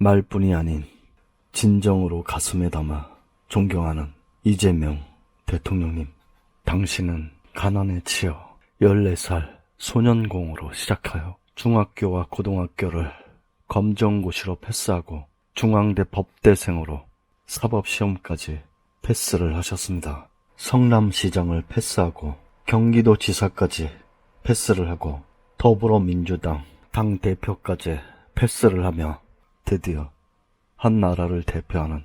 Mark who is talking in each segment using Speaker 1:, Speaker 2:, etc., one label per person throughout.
Speaker 1: 말뿐이 아닌 진정으로 가슴에 담아 존경하는 이재명 대통령님. 당신은 가난에 치여 14살 소년공으로 시작하여 중학교와 고등학교를 검정고시로 패스하고 중앙대 법대생으로 사법시험까지 패스를 하셨습니다. 성남시장을 패스하고 경기도지사까지 패스를 하고 더불어민주당 당대표까지 패스를 하며 드디어 한 나라를 대표하는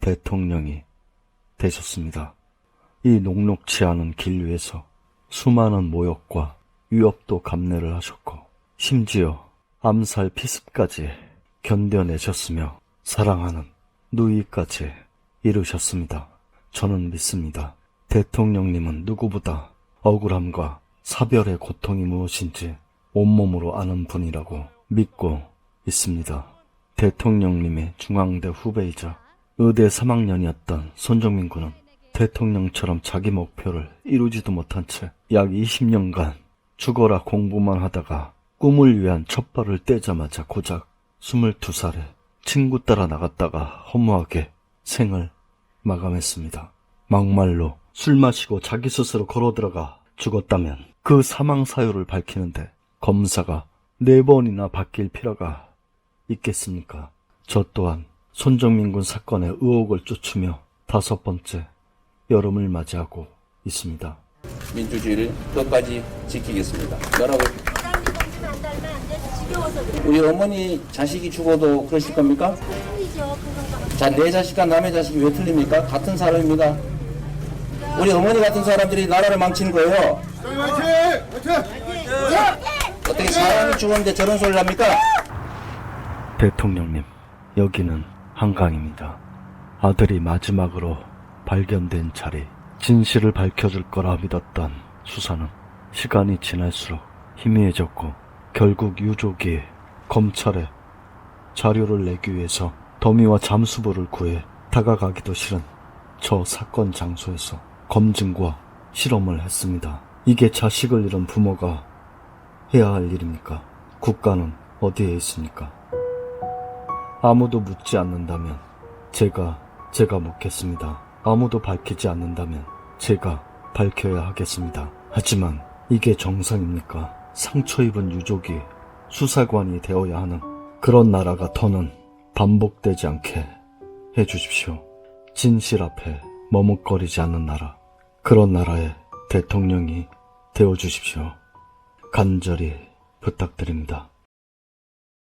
Speaker 1: 대통령이 되셨습니다. 이 녹록치 않은 길 위에서 수많은 모욕과 위협도 감내를 하셨고 심지어 암살 피습까지 견뎌내셨으며 사랑하는 누이까지 이루셨습니다. 저는 믿습니다. 대통령님은 누구보다 억울함과 사별의 고통이 무엇인지 온몸으로 아는 분이라고 믿고 있습니다. 대통령님의 중앙대 후배이자 의대 3학년이었던 손정민 군은 대통령처럼 자기 목표를 이루지도 못한 채 약 20년간 죽어라 공부만 하다가 꿈을 위한 첫 발을 떼자마자 고작 22살에 친구 따라 나갔다가 허무하게 생을 마감했습니다. 막말로 술 마시고 자기 스스로 걸어 들어가 죽었다면 그 사망 사유를 밝히는데 검사가 네 번이나 바뀔 필요가 있겠습니까? 저 또한 손정민 군 사건의 의혹을 쫓으며 다섯 번째 여름을 맞이하고 있습니다.
Speaker 2: 민주주의를 끝까지 지키겠습니다. 뭐라고? 우리 어머니 자식이 죽어도 그러실 겁니까? 자, 내 자식과 남의 자식이 왜 틀립니까? 같은 사람입니다. 우리 어머니 같은 사람들이 나라를 망치는 거예요. 어떻게 사람이 죽었는데 저런 소리를 합니까?
Speaker 1: 대통령님, 여기는 한강입니다. 아들이 마지막으로 발견된 자리, 진실을 밝혀줄 거라 믿었던 수사는 시간이 지날수록 희미해졌고 결국 유족이 검찰에 자료를 내기 위해서 더미와 잠수부를 구해 다가가기도 싫은 저 사건 장소에서 검증과 실험을 했습니다. 이게 자식을 잃은 부모가 해야 할 일입니까? 국가는 어디에 있습니까? 아무도 묻지 않는다면 제가 제가 묻겠습니다. 아무도 밝히지 않는다면 제가 밝혀야 하겠습니다. 하지만 이게 정상입니까? 상처 입은 유족이 수사관이 되어야 하는 그런 나라가 더는 반복되지 않게 해주십시오. 진실 앞에 머뭇거리지 않는 나라. 그런 나라의 대통령이 되어주십시오. 간절히 부탁드립니다.